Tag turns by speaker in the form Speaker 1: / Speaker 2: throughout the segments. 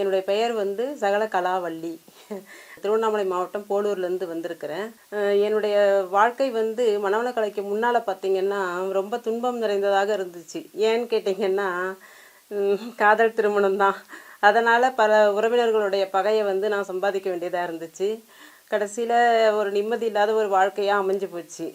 Speaker 1: என்னுடைய பெயர் வந்து சகல கலாவள்ளி திருவண்ணாமலை மாவட்டம் போலூர்லேருந்து வந்திருக்கிறேன். என்னுடைய வாழ்க்கை வந்து மனவளக்கலைக்கு முன்னால் பார்த்தீங்கன்னா ரொம்ப துன்பம் நிறைந்ததாக இருந்துச்சு. ஏன்னு கேட்டிங்கன்னா காதல் திருமணம் தான். அதனால் பல உறவினர்களுடைய பகையை வந்து நான் சம்பாதிக்க வேண்டியதாக இருந்துச்சு. கடைசியில் ஒரு நிம்மதி இல்லாத ஒரு வாழ்க்கையாக அமைஞ்சு போச்சு.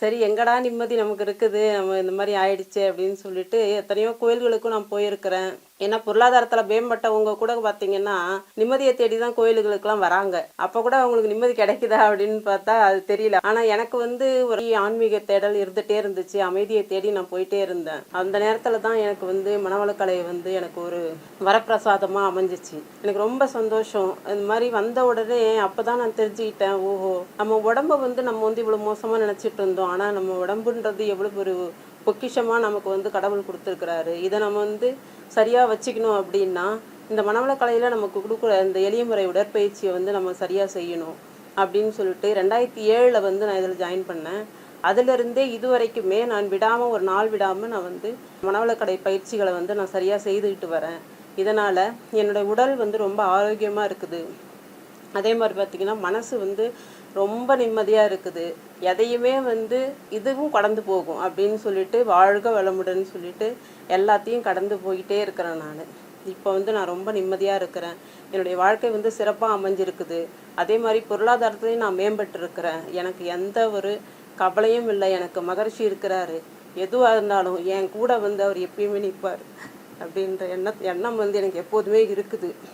Speaker 1: சரி எங்கடா நிம்மதி நமக்கு இருக்குது? நம்ம இந்த மாதிரி ஆயிடுச்சு அப்படின்னு சொல்லிட்டு எத்தனையோ கோயில்களுக்கும் நான் போயிருக்கிறேன். ஏன்னா பொருளாதாரத்தில் மேம்பட்டவங்க கூட பார்த்தீங்கன்னா நிம்மதியை தேடி தான் கோயில்களுக்கெல்லாம் வராங்க. அப்போ கூட அவங்களுக்கு நிம்மதி கிடைக்குதா அப்படின்னு பார்த்தா அது தெரியல. ஆனால் எனக்கு வந்து ஒரு ஆன்மீக தேடல் இருந்துகிட்டே இருந்துச்சு. அமைதியை தேடி நான் போயிட்டே இருந்தேன். அந்த நேரத்தில் தான் எனக்கு வந்து மனவளக்கலை வந்து எனக்கு ஒரு வரப்பிரசாதமாக அமைஞ்சிச்சு. எனக்கு ரொம்ப சந்தோஷம். இந்த மாதிரி வந்த உடனே அப்போ தான் நான் தெரிஞ்சுக்கிட்டேன். ஓஹோ நம்ம உடம்ப வந்து நம்ம வந்து இவ்வளோ மோசமாக நினச்சிட்டு இருந்தோம். ஆனால் நம்ம உடம்புன்றது எவ்வளோ ஒரு பொக்கிஷமாக நமக்கு வந்து கடவுள் கொடுத்துருக்கிறாரு. இதை நம்ம வந்து சரியாக வச்சுக்கணும் அப்படின்னா இந்த மனவளக்கலையில் நமக்கு கொடுக்குற இந்த எளிய முறை உடற்பயிற்சியை வந்து நம்ம சரியாக செய்யணும் அப்படின்னு சொல்லிட்டு ரெண்டாயிரத்தி ஏழில் வந்து நான் இதில் ஜாயின் பண்ணேன். அதிலிருந்தே இதுவரைக்குமே நான் விடாமல் ஒரு நாள் விடாமல் நான் வந்து மனவளக்கடை பயிற்சிகளை வந்து நான் சரியாக செய்துக்கிட்டு வரேன். இதனால் என்னுடைய உடல் வந்து ரொம்ப ஆரோக்கியமாக இருக்குது. அதே மாதிரி பார்த்திங்கன்னா மனசு வந்து ரொம்ப நிம்மதியாக இருக்குது. எதையுமே வந்து இதுவும் கடந்து போகும் அப்படின்னு சொல்லிட்டு வாழ்க வளமுடன் சொல்லிட்டு எல்லாத்தையும் கடந்து போயிட்டே இருக்கிறேன் நான். இப்போ வந்து நான் ரொம்ப நிம்மதியாக இருக்கிறேன். என்னுடைய வாழ்க்கை வந்து சிறப்பாக அமைஞ்சிருக்குது. அதே மாதிரி பொருளாதாரத்துலையும் நான் மேம்பட்டுருக்கிறேன். எனக்கு எந்த ஒரு கவலையும் இல்லை. எனக்கு மகரிஷி இருக்கிறாரு. எதுவாக இருந்தாலும் என் கூட வந்து அவர் எப்பயுமே நிற்பார் அப்படின்ற எண்ண எண்ணம் வந்து எனக்கு எப்போதுமே இருக்குது.